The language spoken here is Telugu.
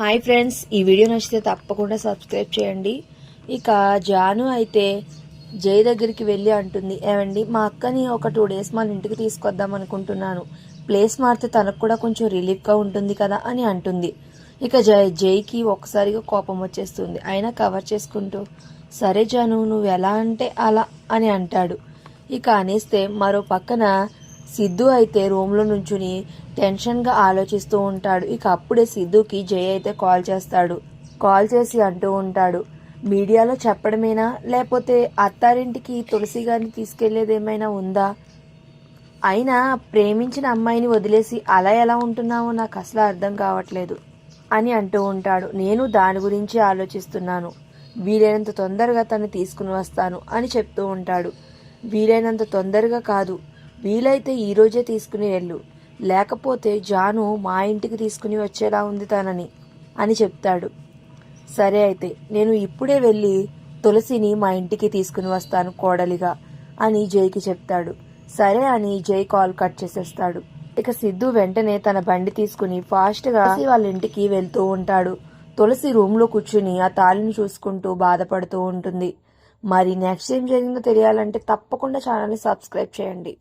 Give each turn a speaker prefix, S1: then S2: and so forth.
S1: హాయ్ ఫ్రెండ్స్ ఈ వీడియో నచ్చితే తప్పకుండా సబ్స్క్రైబ్ చేయండి. ఇక జాను అయితే జై దగ్గరికి వెళ్ళి అంటుంది ఏమండి మా అక్కని ఒక టూ డేస్ మన ఇంటికి తీసుకొద్దాం అనుకుంటున్నాను. ప్లేస్ మారితే తనకు కూడా కొంచెం రిలీఫ్గా ఉంటుంది కదా అని అంటుంది. ఇక జై జైకి ఒక్కసారిగా కోపం వచ్చేస్తుంది. అయినా కవర్ చేసుకుంటూ సరే జాను నువ్వు ఎలా అంటే అలా అని అంటాడు. ఇక అనేస్తే మరో పక్కన సిద్ధు అయితే రూమ్లో నుంచుని టెన్షన్గా ఆలోచిస్తూ ఉంటాడు. ఇక అప్పుడే సిద్ధుకి జయ అయితే కాల్ చేస్తాడు. కాల్ చేసి అంటూ ఉంటాడు. మీడియాలో చెప్పడమేనా? లేకపోతే అత్తారింటికి తులసి గారిని తీసుకెళ్ళేది ఏమైనా ఉందా? అయినా ప్రేమించిన అమ్మాయిని వదిలేసి అలా ఎలా ఉంటున్నావో నాకు అసలు అర్థం కావట్లేదు అని అంటూ ఉంటాడు. నేను దాని గురించి ఆలోచిస్తున్నాను. వీలైనంత తొందరగా తను తీసుకుని వస్తాను అని చెప్తూ ఉంటాడు. వీలైనంత తొందరగా కాదు. వీలైతే ఈ రోజే తీసుకుని వెళ్ళు. లేకపోతే జాను మా ఇంటికి తీసుకుని వచ్చేలా ఉంది తనని అని చెప్తాడు. సరే అయితే నేను ఇప్పుడే వెళ్ళి తులసిని మా ఇంటికి తీసుకుని వస్తాను కోడలిగా అని జైకి చెప్తాడు. సరే అని జై కాల్ కట్ చేసేస్తాడు. ఇక సిద్ధు వెంటనే తన బండి తీసుకుని ఫాస్ట్గా వాళ్ళ ఇంటికి వెళ్తూ ఉంటాడు. తులసి రూమ్లో కూర్చుని ఆ తాళిని చూసుకుంటూ బాధపడుతూ ఉంటుంది. మరి నెక్స్ట్ ఏం జరిగిందో తెలియాలంటే తప్పకుండా ఛానల్ని సబ్స్క్రైబ్ చేయండి.